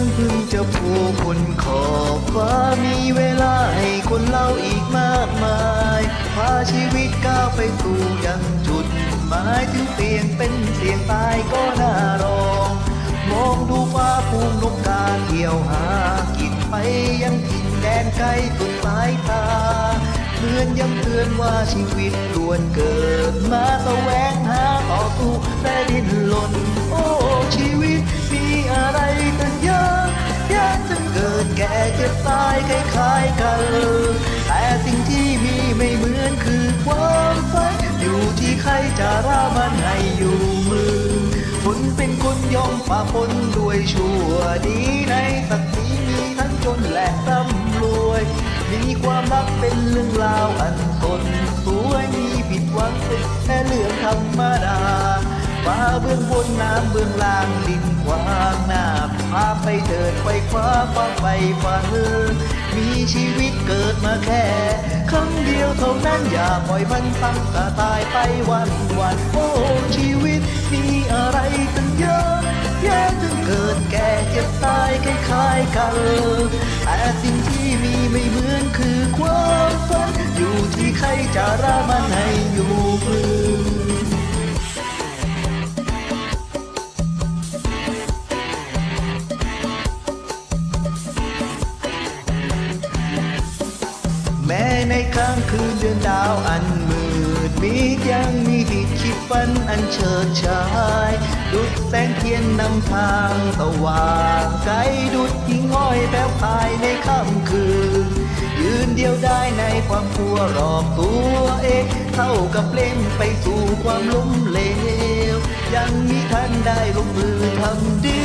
ันเพิ่งจะผล่พ้นขอบฟ้ามีเวลาให้คนเล่าอีกมากมาย พาชีวิตก้าวไปสู่ยังจุดหมายถึงเพียงเป็นเสียงตายก็น่ารองมองดูฟ้าภูมินกกาเกี่ยวหากินไปยังถิ่นแดนไกลสุดสายตาเหมือนย้ำเตือนว่าชีวิตล้วนเกิดมาแสวงหาต่อสู้และดิ้นรนโอ้ ใครจะรามันให้อยู่มือคนเป็นคนยอมฝ่าพ้นด้วยชั่วดีในสักทีมีทั้งจนและร่ำรวย มีความรักเป็นเรื่องราวอันสนสวยมีผิดหวังเป็นแค่เรื่องธรรมดาฟ้าเบื้องบนน้ำเบื้องล่างดินกว้างหน้าพาไปเถิดไปคว้าความไปฝันมีชีวิตเกิดมาแค่ ครั้งเดียวเท่านั้นอย่าปล่อยมันตั้งกะตายไปวันวันโอ้ชีวิตมีอะไรตั้งเยอะแยะถึงเกิดแก่เจ็บตายคล้ายๆกันแต่สิ่งที่มีไม่เหมือนคือความฝันอยู่ที่ใครจะรามันให้อยู่มือ ในค่ำคืนเดือนดาวอันมืดมิดยังมีที่คิดฝันอันเฉิดฉายดุดแสงเทียนนำทางสว่างไกลดุดหิ่งห้อยแผ้วพายในค่ำคืน ยืนเดียวได้ในความกลัวรอบตัวเองเท่ากับเล่นไปสู่ความล้มเหลว ยังมีท่านได้ลงมือทำดี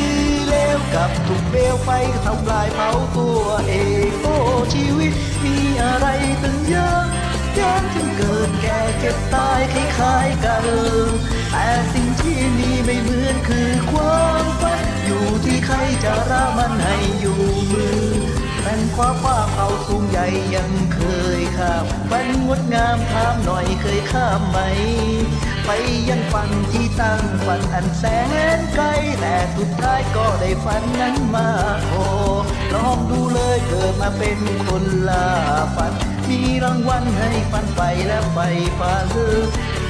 ดับถูกเปลวไฟทำลายเผาตัวเองโอ้ชีวิตมีอะไรตั้งเยอะแยะถึงเกิดแก่เจ็บตายคล้ายๆกัน แต่สิ่งที่มีไม่เหมือนคือความฝันอยู่ที่ใครจะรามันให้อยู่มือ คว้าฟ้าเขาสูงใหญ่ยังเคยข้ามฝันงดงามถามหน่อยเคยข้ามไหม ไปยังฝันที่ตั้งฝันอันแสนไกล แต่สุดท้ายก็ได้ฝันนั้นมาโอ้ลองดูเลยเกิดมาเป็นคนล่าฝัน มีรางวัลให้ฝันไปและไปฝัน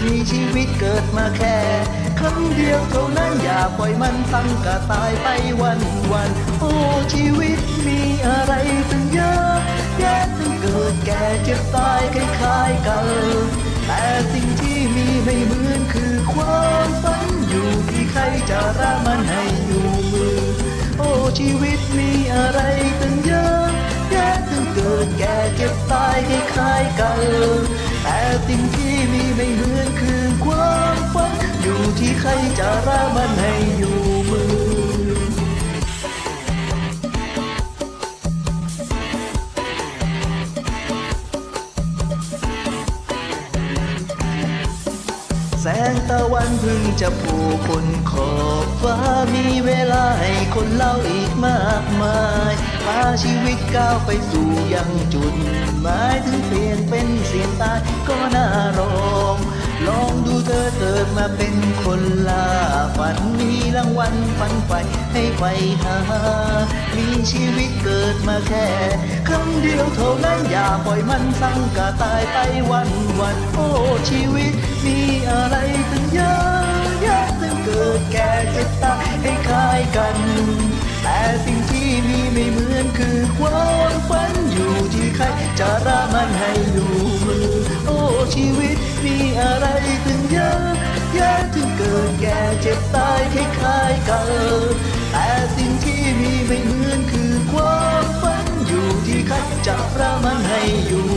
มีชีวิตเกิดมาแค่ รั้งเดียวเท่านั้นอย่าปล่อยมันตั้งกะตายไปวันวันโอ้ชีวิตมีอะไรตั้งเยอะแยะตั้งเกิดแก่เจ็บตายคล้ายๆกัน แต่สิ่งที่มีไม่เหมือนคือความฝันอยู่ที่ใครจะรามันให้อยู่มือโอ้ชีวิตมีอะไรตั้งเยอะ ครจะรามันให้อยู่มือ แสงตะวันเพึ่งจะผล่พ้นขอบฟ้ามีเวลาให้คนเล่าอีกมากมายพาชีวิตก้าวไปสู่ยังจุดหมายถึงเปลี่ยนเป็นเสียงตายก็น่ารองลอง เป็นคนลาฝันมีรางวัลฝันไปให้ไปหา มีชีวิตเกิดมาแค่ครั้งเดียวเท่านั้นอย่าปล่อยมันสั่งกะตายไปวันวันโอ้ชีวิต มีอะไรตั้งเยอะแยะตั้งเกิดแก่เจ็บตายให้คล้ายกัน แต่สิ่งที่มีไม่เหมือนคือความฝันอยู่ที่ใครจะรามันให้อยู่มือโอ้ชีวิตมีอะไรตั้งเยอะ คล้ายๆกันแต่สิ่งที่มีไม่เหมือนคือความฝันอยู่ที่ใครจะระมันให้อยู่